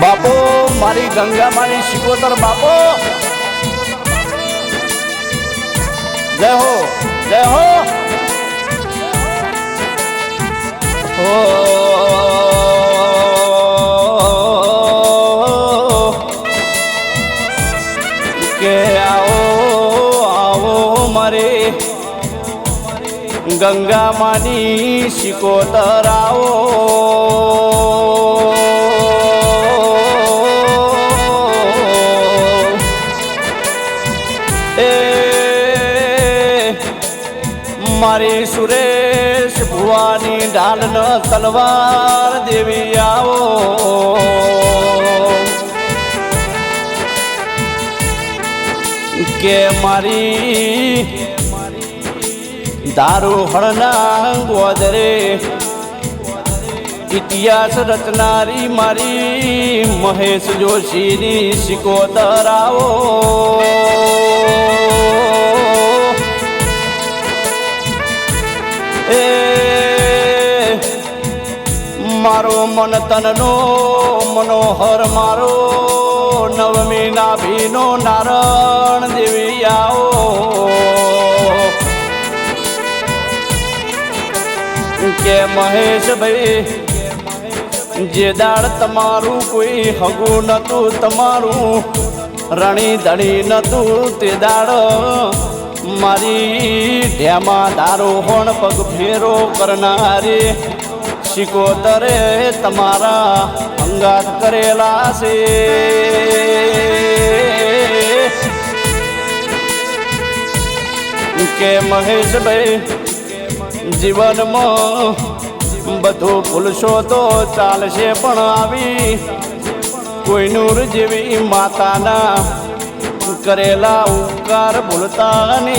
બાપો, મારી ગંગા મારી શિકોતર બાપો. જય હો જય હો. કે આવો આવો મારે ગંગા માની શિકોતર આવો. મારી સુરેશ ભુવાની ઢાલ ન તલવાર દેવી આવો. કે મારી દારૂ હળના ગોદરે ઇતિહાસ રચનારી મારી મહેશ જોશીની શિકોતર મારો મન તનનો મનોહર મારો નવમી નાભીનો નારણ દેવી આવો. કે મહેશભાઈ, જે દાળ તમારું કોઈ હગું નતું, તમારું રણી ધણી નતું, તે દાડ મારી ઢેમાં દારો હોણ પગ ફેરો કરનારી શિકોતરે તમારા અંગાત કરેલા છે. કે મહેશભાઈ, જીવનમાં બધું ભૂલશો તો ચાલશે પણ આવી. કોઈ નૂર જેવી માતાના કરેલા ઉપકાર ભૂલતા ને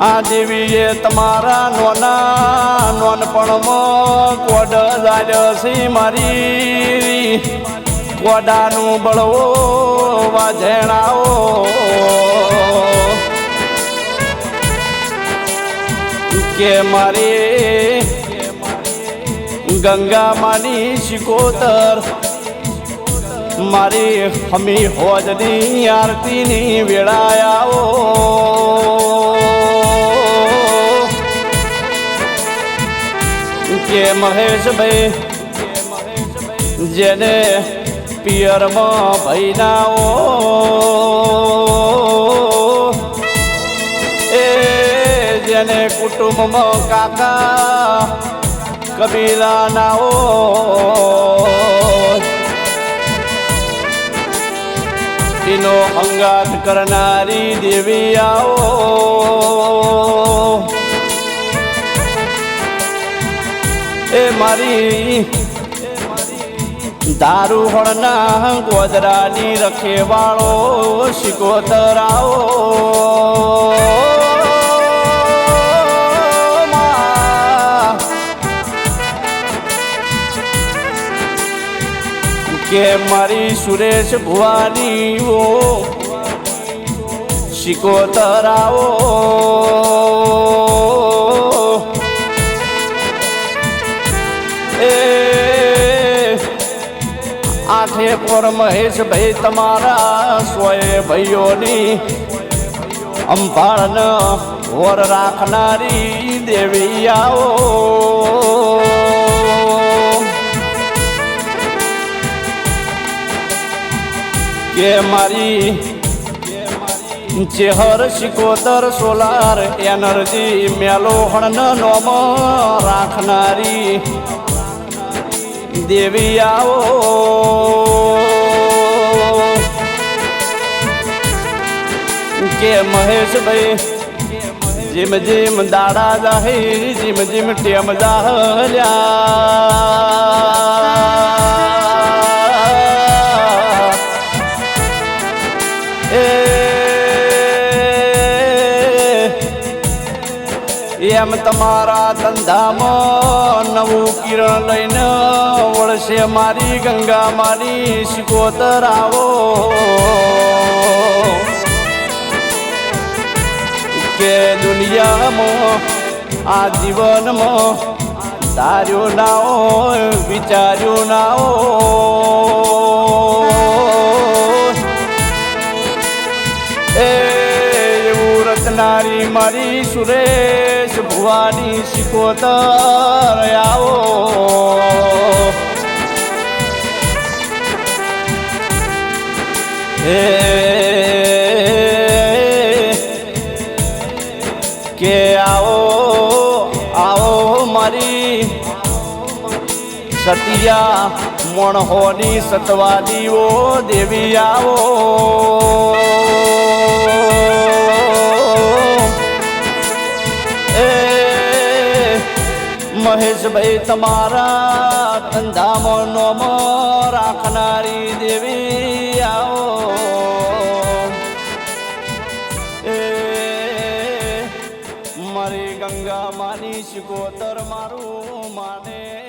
આ દેવીએ તમારા નોના નોનપણમાં કોડ દાડસી મારી. કોડાનું બળવો વાજણાઓ. કે મારી ગંગા માની શિકોતર. મારી હમી હોજની આરતીની વેળાયાઓ. કે મહેશભાઈ, જેને પિયરમાં ભૈનાઓ એ જેને કુટુંબમાં કાકા કબીલાનાઓ. એનો અંગાત કરનારી દેવી આવો. મારી દારૂ હણના ગોદરાની રખેવાળો શિકોતરાઓ. કે મારી સુરેશ ભુવાની ઓ શિકોતરાઓ. આઠે પર મહેશ ભાઈ તમારા સોએ ભાઈઓની અંભાળન વર રાખનારી દેવી આવો. કે મારી ચેહર શિકોતર સોલાર એનર્જી મેલો હણ નોમ રાખનારી દેવી આવો કે મહેશભાઈ જીમ જીમ દાડા જાહી જીમ જીમ ટેમ જાહલ્યા. એમ તમારા ધંધામાં નવું કિરણ લઈને વળશે મારી ગંગા, મારી શિકોતર આવો કે દુનિયામાં, આ જીવનમાં ધાર્યું ના હોય, વિચાર્યું ના હોય. એવું રચનારી મારી સુરેશ ભુવાની શિકોતર આવો. હે કે આવો આવો મારી સતિયા મણહોની સતવાદીઓ દેવી આવો. મહેશભાઈ તમારા ધંધામાં નોમ રાખનારી દેવી આવો. એ મારી ગંગા માની શિકોતર મારું માને.